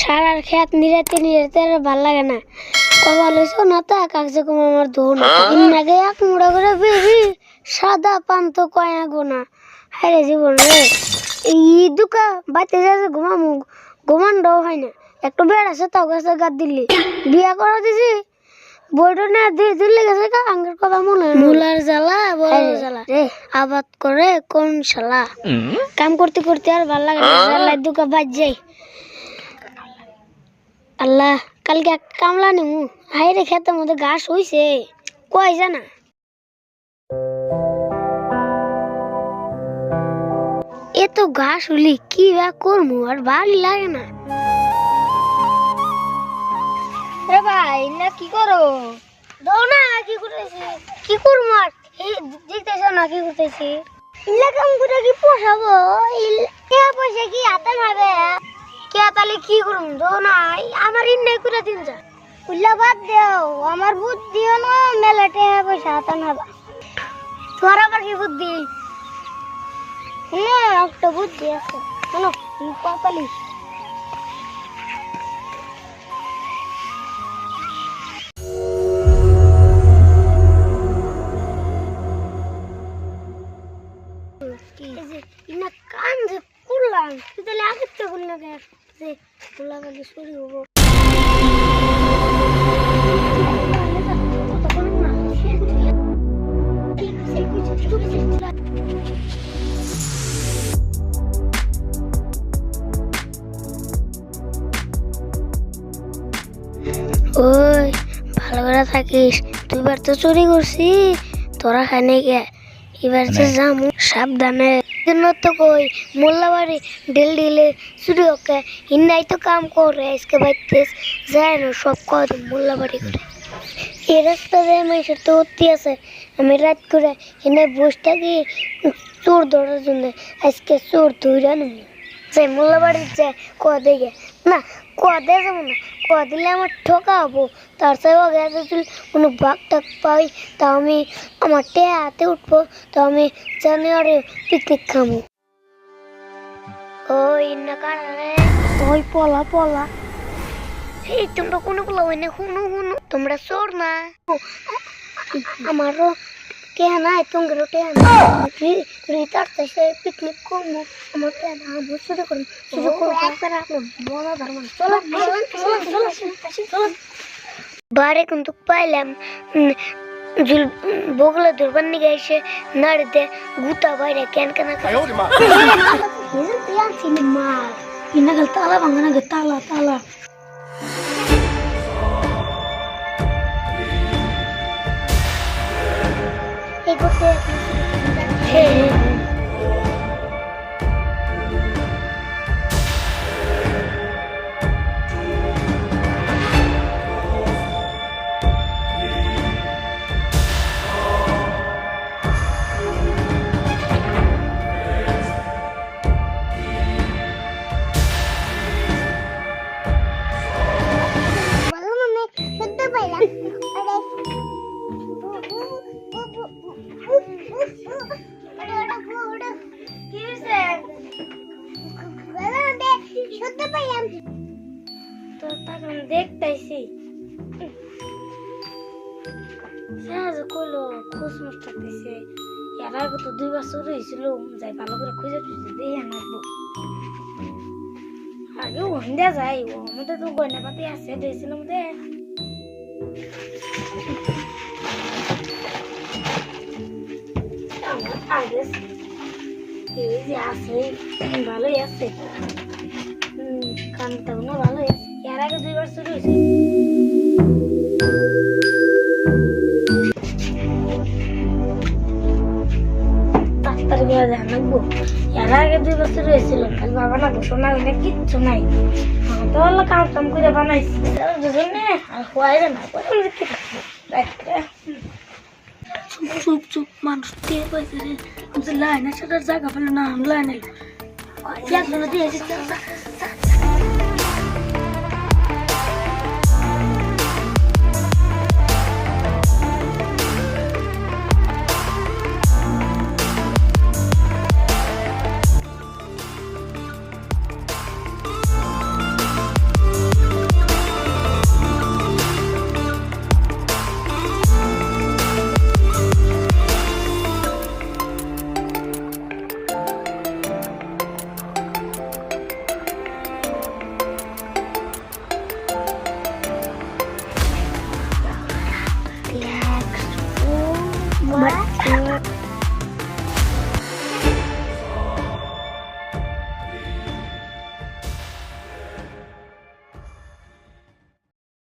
সারার খেত নিরাতে নিরাতে আর ভালো লাগে না। কবা লইছো না তো কাকছে কম আমার দৌ না ইন্নাকে এক মুড়া করে বেরি সাদা পান তো কয় না গোনা। হারে জীবন রে। এই দুকা বাইতে যাচ্ছে ঘুমামু ঘুমানটাও হয় না। একটু বেড় আছে তাও গাছে গাদ দিল্লি বিয়া করা দিছি বইটা না দিয়ে দিলে গেছে কা আঙ্গের কথা মনে হয় মুলার জ্বালা বড় জ্বালা। রে আবাদ করে কোন শালা? কাম করতে করতে আর ভালো লাগে না জ্বালায় দুকা বাজ যাই আল্লাহ, কালকে এক কামলা নিমু। হাই রে খেতের মধ্যে ঘাস হইছে। কয় জানা? এ তো ঘাস হলি কি বা করমু, আর ভালো লাগে না। রে ভাই, না কি করো? না, কি করতেছি? কি করব আর? দেখতেছ না, কি করতেছি? ইলা কাম করে কি পোষাবো? কে পয়সা কি হাতে হবে তাহলে কি করুম? দাও নাই, আমার ইন্নাই করে দিন যা। উল্লা বাদ দেও, আমার বুদ্ধিও না মেলা টেহা পয়সা হাতে হবে। তোর আবার কি বুদ্ধি? না একটা বুদ্ধি আছে। শোনো কপালি গেলে শুরু হব ওই, ভালো করে থাকিস। তুই বার তো চুরি করছি তোরা খানে গে এবার যে যামু সাবধানে। জন্য তো কই মোল্লাবাড়ি ডেল ডিলে চুরি ওকে হিন্নাই তো কাম করে আজকে বাইতেস যায় না সব কত মোল্লাবাড়ি করে। এই রাস্তা দিয়ে মানুষের তো অতি আছে। আমি রাত করে এনে বসে থাকি চোর ধরার জন্য। আজকে চোর ধরে নেব যে মোল্লাবাড়ির যে ক দেখে না ক দিয়ে যাব না ক দিলে আমার ঠকা হব। তার সাথে গেছে যদি কোনো বাঘ টাক পাই তা আমি আমার টে হাতে উঠবো তো আমি জানুয়ারি পিকনিক খাব ওই না কারে ওই পলা পলা। এই তোমরা কোনো পোলা না হুনু হুনু। তোমরা চোর না? আমারও কে না রিতার সে পিকনিক করব আমার কে না আমি শুরু করব। শুরু করব একবার আপনি বড় ধর্ম। চলো চলো চলো চলো বারে কিন্তু পাইলাম জুল বগলা দুর্বার নিগে এসে নাড়িতে গুতা বাইরে কেন কেন মার ইনাগাল তালা ভাঙানা তালা তালা। Facebook, Hey. করল খোঁজ মুজ থাকতেছে এর আগে তো দুই বছর হয়েছিল যাই ভালো করে খুঁজে টুজে দিয়ে আনব আগে ওখানে যাই আমাদের তো গয়না পাতি আছে দিয়েছিল আমাদের আগে এই যে আছে ভালোই আছে। কানটাও না ভালোই আছে। এর আগে দুইবার শুরু হয়েছে আগে দুই বছর হয়েছিল। খালি বাবা না ঘোষণা হইলে কিচ্ছু নাই। তো হলো কাম টাম করে বানাইছি। দুজনে আর হওয়াই না করে কি চুপ চুপ মানুষ দিয়ে পাইছে লাইনে সেটার জায়গা পেল না লাইনে একজনে দিয়েছি Bye.